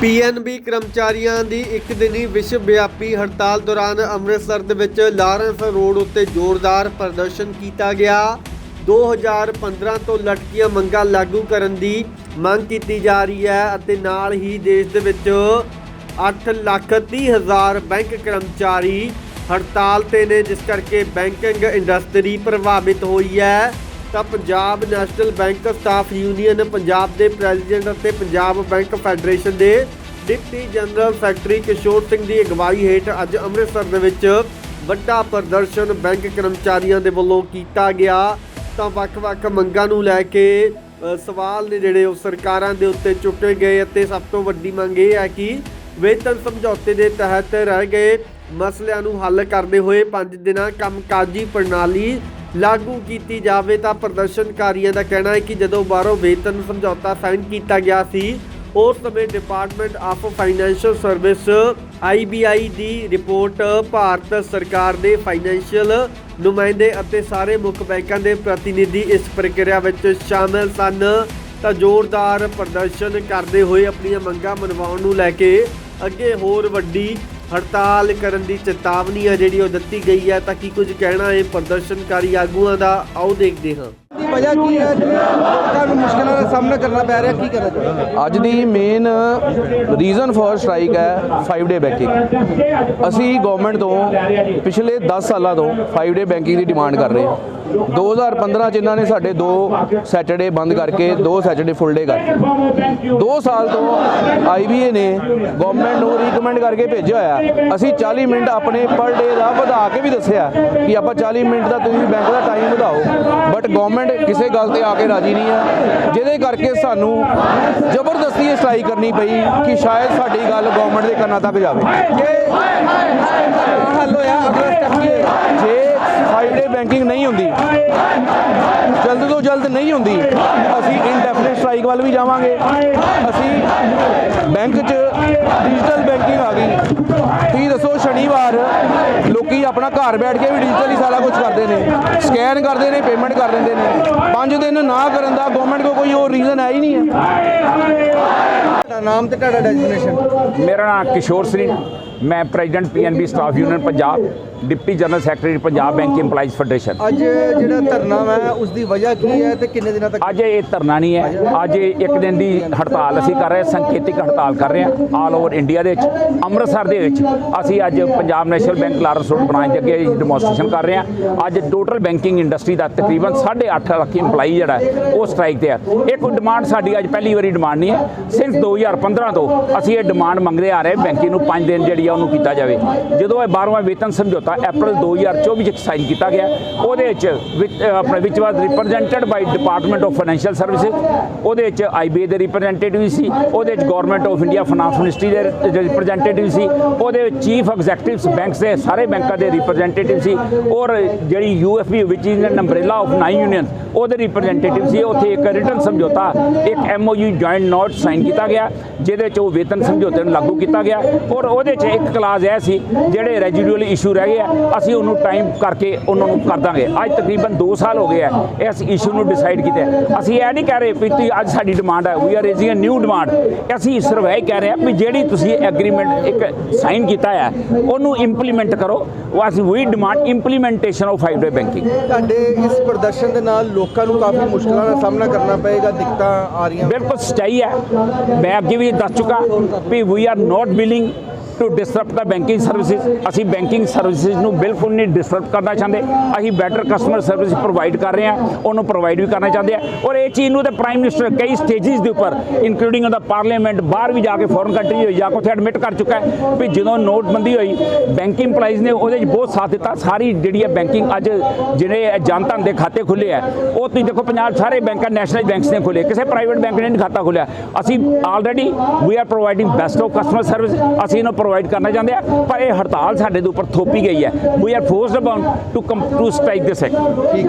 PNB ਕਰਮਚਾਰੀਆਂ ਦੀ ਇੱਕ ਦਿਨੀ ਵਿਸ਼ਵ ਵਿਆਪੀ ਹੜਤਾਲ ਦੌਰਾਨ ਅੰਮ੍ਰਿਤਸਰ ਦੇ ਵਿੱਚ ਲਾਰੈਂਸ ਰੋਡ ਉੱਤੇ ਜ਼ੋਰਦਾਰ ਪ੍ਰਦਰਸ਼ਨ ਕੀਤਾ ਗਿਆ। 2015 ਤੋਂ ਲਟਕੀਆਂ ਮੰਗਾਂ ਲਾਗੂ ਕਰਨ ਦੀ ਮੰਗ ਕੀਤੀ ਜਾ ਰਹੀ ਹੈ ਅਤੇ ਨਾਲ ਹੀ ਦੇਸ਼ ਦੇ ਵਿੱਚ 8 ਲੱਖ 30 ਹਜ਼ਾਰ ਬੈਂਕ ਕਰਮਚਾਰੀ ਹੜਤਾਲ ਤੇ ਨੇ, ਜਿਸ ਕਰਕੇ ਬੈਂਕਿੰਗ ਇੰਡਸਟਰੀ ਪ੍ਰਭਾਵਿਤ ਹੋਈ ਹੈ। ਤਾਂ Punjab National Bank staff union Punjab ਦੇ ਪ੍ਰੈਜ਼ੀਡੈਂਟ ਅਤੇ ਪੰਜਾਬ ਬੈਂਕ ਫੈਡਰੇਸ਼ਨ ਦੇ deputy general secretary Kishore Singh ਦੀ ਅਗਵਾਈ ਹੇਠ ਅੱਜ ਅੰਮ੍ਰਿਤਸਰ ਦੇ ਵਿੱਚ ਵੱਡਾ ਪ੍ਰਦਰਸ਼ਨ ਬੈਂਕ ਕਰਮਚਾਰੀਆਂ ਦੇ ਵੱਲੋਂ ਕੀਤਾ ਗਿਆ। ਤਾਂ ਵੱਖ-ਵੱਖ ਮੰਗਾਂ ਨੂੰ ਲੈ ਕੇ ਸਵਾਲ ਨੇ ਜਿਹੜੇ ਉਹ ਸਰਕਾਰਾਂ ਦੇ ਉੱਤੇ ਚੁੱਕੇ ਗਏ ਅਤੇ ਸਭ ਤੋਂ ਵੱਡੀ ਮੰਗ ਇਹ ਹੈ ਕਿ ਵੇਤਨ ਸਮਝੌਤੇ ਦੇ ਤਹਿਤ ਰਹਿ ਗਏ ਮਸਲਿਆਂ ਨੂੰ ਹੱਲ ਕਰਦੇ ਹੋਏ 5 ਦਿਨਾਂ ਕੰਮਕਾਜੀ ਪ੍ਰਣਾਲੀ ਲਾਗੂ ਕੀਤੀ ਜਾਵੇ ਤਾਂ ਪ੍ਰਦਰਸ਼ਨਕਾਰੀਆਂ ਦਾ ਕਹਿਣਾ ਹੈ ਕਿ ਜਦੋਂ ਬਾਹਰੋਂ ਵੇਤਨ ਸਮਝੌਤਾ ਸਾਈਨ ਕੀਤਾ ਗਿਆ ਸੀ, ਉਸ ਸਮੇਂ department of financial service IBI ਦੀ ਰਿਪੋਰਟ ਭਾਰਤ ਸਰਕਾਰ ਦੇ ਫਾਈਨੈਂਸ਼ੀਅਲ ਨੁਮਾਇੰਦੇ ਅਤੇ ਸਾਰੇ ਮੁੱਖ ਬੈਂਕਾਂ ਦੇ ਪ੍ਰਤੀਨਿਧੀ ਇਸ ਪ੍ਰਕਿਰਿਆ ਵਿੱਚ ਸ਼ਾਮਲ ਸਨ। ਤਾਂ ਜ਼ੋਰਦਾਰ ਪ੍ਰਦਰਸ਼ਨ ਕਰਦੇ ਹੋਏ ਆਪਣੀਆਂ ਮੰਗਾਂ ਮਨਵਾਉਣ ਨੂੰ ਲੈ ਕੇ ਅੱਗੇ ਹੋਰ ਵੱਡੀ ਹੜਤਾਲ ਕਰਨ ਦੀ ਚੇਤਾਵਨੀ ਹੈ ਜਿਹੜੀ ਉਹ ਦਿੱਤੀ ਗਈ ਹੈ ਤਾਂ ਕੀ ਕੁਝ ਕਹਿਣਾ ਹੈ ਪ੍ਰਦਰਸ਼ਨਕਾਰੀ ਆਗੂਆਂ ਦਾ? ਆਓ ਦੇਖਦੇ ਹਾਂ। ਦੀ ਵਜ੍ਹਾ ਕੀ ਹੈ? ਕਿ ਲੋਕਾਂ ਨੂੰ ਮੁਸ਼ਕਲਾਂ ਦਾ ਸਾਹਮਣਾ ਕਰਨਾ ਪੈ ਰਿਹਾ ਕੀ ਕਰਨਾ ਚਾਹੁੰਦੇ ਅੱਜ ਦੀ ਮੇਨ ਰੀਜ਼ਨ ਫॉर ਸਟ੍ਰਾਈਕ ਹੈ 5 ਡੇ ਬੈਂਕਿੰਗ ਅਸੀਂ ਗਵਰਨਮੈਂਟ ਤੋਂ ਪਿਛਲੇ 10 ਸਾਲਾਂ ਤੋਂ 5 ਡੇ ਬੈਂਕਿੰਗ ਦੀ ਡਿਮਾਂਡ ਕਰ ਰਹੇ ਹਾਂ। 2015 ਚ ਇਹਨਾਂ ਨੇ ਸਾਡੇ ਦੋ ਸੈਟਰਡੇ ਬੰਦ ਕਰਕੇ ਦੋ ਸੈਟਰਡੇ ਫੁੱਲ ਡੇ ਕਰਤੇ। ਦੋ ਸਾਲ ਤੋਂ ਆਈਬੀਏ ਨੇ ਗਵਰਨਮੈਂਟ ਨੂੰ ਰੀਕਮੈਂਡ ਕਰਕੇ ਭੇਜਿਆ ਹੋਇਆ। ਅਸੀਂ 40 ਮਿੰਟ ਆਪਣੇ ਪਰ ਡੇ ਦਾ ਵਧਾ ਕੇ ਵੀ ਦੱਸਿਆ ਕਿ ਆਪਾਂ 40 ਮਿੰਟ ਦਾ ਤੁਸੀਂ ਬੈਂਕ ਦਾ ਟਾਈਮ ਵਧਾਓ। ਬਟ ਗਵਰਨਮੈਂਟ ਕਿਸੇ ਗੱਲ ਤੇ ਆ ਕੇ ਰਾਜੀ ਨਹੀਂ ਹੈ ਜਿਹਦੇ ਕਰਕੇ ਸਾਨੂੰ ਜ਼ਬਰਦਸਤੀ ਇਹ ਸਟ੍ਰਾਈਕ ਕਰਨੀ ਪਈ ਕਿ ਸ਼ਾਇਦ ਸਾਡੀ ਗੱਲ ਗਵਰਨਮੈਂਟ ਦੇ ਕੰਨਾਂ ਤੱਕ ਜਾਵੇ ਜੇ ਹੱਲ ਹੋਇਆ ਅਗਲਾ ਸਟੈਪ ਕੀ ਹੋਏਗਾ ਜੇ 5 ਡੇ ਬੈਂਕਿੰਗ ਨਹੀਂ ਹੁੰਦੀ ਜਲਦ ਤੋਂ ਜਲਦ ਨਹੀਂ ਹੁੰਦੀ। ਅਸੀਂ ਇਨਡੈਫੀਨਿਟ ਸਟ੍ਰਾਈਕ ਵੱਲ ਵੀ ਜਾਵਾਂਗੇ। ਅਸੀਂ ਬੈਂਕ 'ਚ ਡਿਜੀਟਲ ਬੈਂਕਿੰਗ ਆ ਗਈ। ਤੁਸੀਂ ਦੱਸੋ ਸ਼ਨੀਵਾਰ ਲੋਕੀ ਆਪਣਾ ਘਰ ਬੈਠ ਕੇ ਵੀ ਡਿਜੀਟਲੀ ਸਾਰਾ ਕੁਝ ਕਰਦੇ ਨੇ। ਸਕੈਨ ਕਰਦੇ ਨੇ ਪੇਮੈਂਟ ਕਰ ਦਿੰਦੇ ਨੇ। ਪੰਜ ਦਿਨ ਨਾ ਕਰਨ ਦਾ ਗਵਰਨਮੈਂਟ ਕੋ ਕੋਈ ਹੋਰ ਰੀਜ਼ਨ ਹੈ ਹੀ ਨਹੀਂ ਹੈ। ਤੁਹਾਡਾ ਨਾਮ ਤੇ ਤੁਹਾਡਾ ਡੈਜ਼ਿਗਨੇਸ਼ਨ ਮੇਰਾ ਨਾਮ ਕਿਸ਼ੋਰ ਸਿੰਘ। ਮੈਂ president PNB staff union Punjab. Deputy general secretary Punjab bank EMPLOYEES federation ਅੱਜ ਜਿਹੜਾ ਧਰਨਾ ਹੈ ਉਸ ਦੀ ਵਜ੍ਹਾ ਕੀ ਹੈ ਤੇ ਕਿੰਨੇ ਦਿਨਾਂ ਤੱਕ ਅੱਜ ਇਹ ਧਰਨਾ ਨਹੀਂ ਹੈ। ਅੱਜ ਇੱਕ ਦਿਨ ਦੀ ਹੜਤਾਲ ਅਸੀਂ ਕਰ ਰਹੇ ਹਾਂ ਸੰਕੇਤਿਕ ਹੜਤਾਲ ਕਰ ਰਹੇ ਹਾਂ ਆਲ ਓਵਰ ਇੰਡੀਆ ਦੇ ਵਿੱਚ ਅੰਮ੍ਰਿਤਸਰ ਦੇ ਵਿੱਚ। ਅਸੀਂ ਅੱਜ Punjab National Bank Lawrence Road branch ਦੇ ਅੱਗੇ ਡੈਮੋਸਟ੍ਰੇਸ਼ਨ ਕਰ ਰਹੇ ਹਾਂ। ਅੱਜ ਟੋਟਲ ਬੈਂਕਿੰਗ ਇੰਡਸਟਰੀ ਦਾ ਤਕਰੀਬਨ 8.5 ਲੱਖ EMPLOYEE ਜਿਹੜਾ ਉਹ ਸਟ੍ਰਾਈਕ ਤੇ ਹੈ ਇਹ ਕੋਈ ਡਿਮਾਂਡ ਸਾਡੀ ਅੱਜ ਪਹਿਲੀ ਵਾਰੀ ਡਿਮਾਂਡ ਨਹੀਂ ਹੈ। ਸਿਰਫ 2015 ਤੋਂ ਅਸੀਂ ਇਹ ਡਿਮਾਂਡ ਮੰਗਦੇ ਆ ਰਹੇ ਬੈਂਕਿੰਗ ਨੂੰ 5 ਦਿਨ ਜਿਹੜੀ ਆ ਉਹਨੂੰ ਕੀਤਾ ਜਾਵੇ। ਜਦੋਂ ਇਹ 12ਵਾਂ ਵੇਤਨ ਸਮਝੌਤਾ ਤਾਂ ਅਪ੍ਰੈਲ 2024 ਵਿੱਚ ਸਾਈਨ ਕੀਤਾ ਗਿਆ। ਉਹਦੇ ਵਿੱਚ ਵਿੱਚ- ਆਪਣੇ ਵਿੱਚ was represented by department of financial services ਉਹਦੇ ਵਿੱਚ ਆਈਬੀਏ ਦੇ ਰਿਪਰੈਜ਼ੈਂਟੇਟਿਵ ਸੀ, ਉਹਦੇ ਵਿੱਚ government of India finance ministry ਦੇ ਰਿਪਰੈਜ਼ੈਂਟੇਟਿਵ ਸੀ, ਉਹਦੇ ਵਿੱਚ ਚੀਫ ਐਗਜ਼ੈਕਟਿਵਸ ਬੈਂਕਸ ਦੇ ਸਾਰੇ ਬੈਂਕਾਂ ਦੇ ਰਿਪਰੈਜ਼ੈਂਟੇਟਿਵ ਸੀ, ਔਰ ਜਿਹੜੀ UFB which is an umbrella of nine unions ਉਹਦੇ ਰਿਪਰੈਜ਼ੈਂਟੇਟਿਵ ਸੀ। ਉੱਥੇ ਇੱਕ ਰਿਟਨ ਸਮਝੌਤਾ, ਇੱਕ ਐਮਓਯੂ ਜੁਆਇੰਟ ਨੋਟ ਸਾਈਨ ਕੀਤਾ ਗਿਆ, ਜਿਹਦੇ ਚ ਉਹ ਵੇਤਨ ਸਮਝੌਤੇ ਨੂੰ ਲਾਗੂ ਕੀਤਾ ਗਿਆ, ਔਰ ਉਹਦੇ ਚ ਇੱਕ ਕਲਾਜ਼ ਇਹ ਸੀ, ਜਿਹੜੇ ਰੈਜੀਡੂਅਲ ਇਸ਼ੂ ਰਹਿ ਗਏ ਆ ਅਸੀਂ ਉਹਨੂੰ ਟਾਈਮ ਕਰਕੇ ਉਹਨਾਂ ਨੂੰ ਕਰ ਦਾਂਗੇ। ਅੱਜ ਤਕਰੀਬਨ 2 ਸਾਲ ਹੋ ਗਏ ਆ ਇਸ ਇਸ਼ੂ ਨੂੰ ਡਿਸਾਈਡ ਕੀਤਾ। ਹੈ। ਅਸੀਂ ਇਹ ਨਹੀਂ ਕਹਿ ਰਹੇ ਵੀ ਤੁਸੀਂ ਅੱਜ ਸਾਡੀ ਡਿਮਾਂਡ ਹੈ we are raising a new demand ਅਸੀਂ ਸਿਰਫ ਇਹ ਕਹਿ ਰਹੇ ਹਾਂ ਵੀ ਜਿਹੜੀ ਤੁਸੀਂ ਐਗਰੀਮੈਂਟ ਇੱਕ ਸਾਈਨ ਕੀਤਾ ਹੈ ਉਹਨੂੰ ਇੰਪਲੀਮੈਂਟ ਕਰੋ। ਉਹ ਅਸੀਂ ਵੀ demand implementation of five day banking ਤੁਹਾਡੇ ਇਸ ਪ੍ਰਦਰਸ਼ਨ ਦੇ ਨਾਲ ਲੋਕਾਂ ਨੂੰ ਕਾਫੀ ਮੁਸ਼ਕਲਾਂ ਦਾ ਸਾਹਮਣਾ ਕਰਨਾ ਪਏਗਾ ਦਿੱਕਤਾਂ ਆ ਰਹੀਆਂ। ਬਿਲਕੁਲ ਸਚਾਈ ਹੈ ਮੈਂ ਅੱਗੇ ਵੀ ਦੱਸ ਚੁੱਕਾ ਵੀ we are not willing to disrupt the banking services ਅਸੀਂ ਬੈਂਕਿੰਗ ਸਰਵਿਸਿਜ਼ ਨੂੰ ਬਿਲਕੁਲ ਨਹੀਂ ਡਿਸਰਪਟ ਕਰਨਾ ਚਾਹੁੰਦੇ। ਅਸੀਂ ਬੈਟਰ ਕਸਟਮਰ ਸਰਵਿਸ ਪ੍ਰੋਵਾਈਡ ਕਰ ਰਹੇ ਹਾਂ। ਉਹਨੂੰ ਪ੍ਰੋਵਾਈਡ ਵੀ ਕਰਨਾ ਚਾਹੁੰਦੇ ਆ ਔਰ ਇਹ ਚੀਜ਼ ਨੂੰ ਤੇ ਪ੍ਰਾਈਮ ਮਿਨਿਸਟਰ ਕਈ ਸਟੇजेस ਦੇ ਉੱਪਰ ਇਨਕਲੂਡਿੰਗ ਉਹਦਾ ਪਾਰਲੀਮੈਂਟ ਬਾਹਰ ਵੀ ਜਾ ਕੇ ਫੋਰਨ ਕੰਟਰੀ ਹੋਈ, ਜਾ ਕੇ ਉੱਥੇ ਐਡਮਿਟ ਕਰ ਚੁੱਕਾ ਹੈ ਵੀ ਜਦੋਂ ਨੋਟਬੰਦੀ ਹੋਈ ਬੈਂਕਿੰਗ ਇੰਪਲਾਈਜ਼ ਨੇ ਉਹਦੇ 'ਚ ਬਹੁਤ ਸਾਥ ਦਿੱਤਾ। ਸਾਰੀ ਜਿਹੜੀ ਹੈ ਬੈਂਕਿੰਗ ਅੱਜ ਜਿਹੜੇ ਜਨਧਨ ਦੇ ਖਾਤੇ ਖੁੱਲੇ ਆ, ਉਹ ਤੁਸੀਂ ਦੇਖੋ ਪੰਜਾਬ ਸਾਰੇ ਬੈਂਕਾਂ ਨੈਸ਼ਨਲ ਬੈਂਕਸ ਨੇ ਖੁੱਲੇ ਕਿਸੇ ਪ੍ਰਾਈਵੇਟ ਬੈਂਕ ਨੇ ਨਹੀਂ ਖਾਤਾ ਖੁੱਲਿਆ ਅਸੀਂ already we are providing best of customer service ਅਸੀਂ ਇਹਨੂੰ ਪ੍ਰੋਵਾਈਡ ਕਰਨਾ ਚਾਹੁੰਦੇ ਆ ਪਰ ਇਹ ਹੜਤਾਲ ਸਾਡੇ ਦੇ ਉੱਪਰ ਥੋਪੀ ਗਈ ਹੈ। We are forced upon to come to strike this act ਠੀਕ।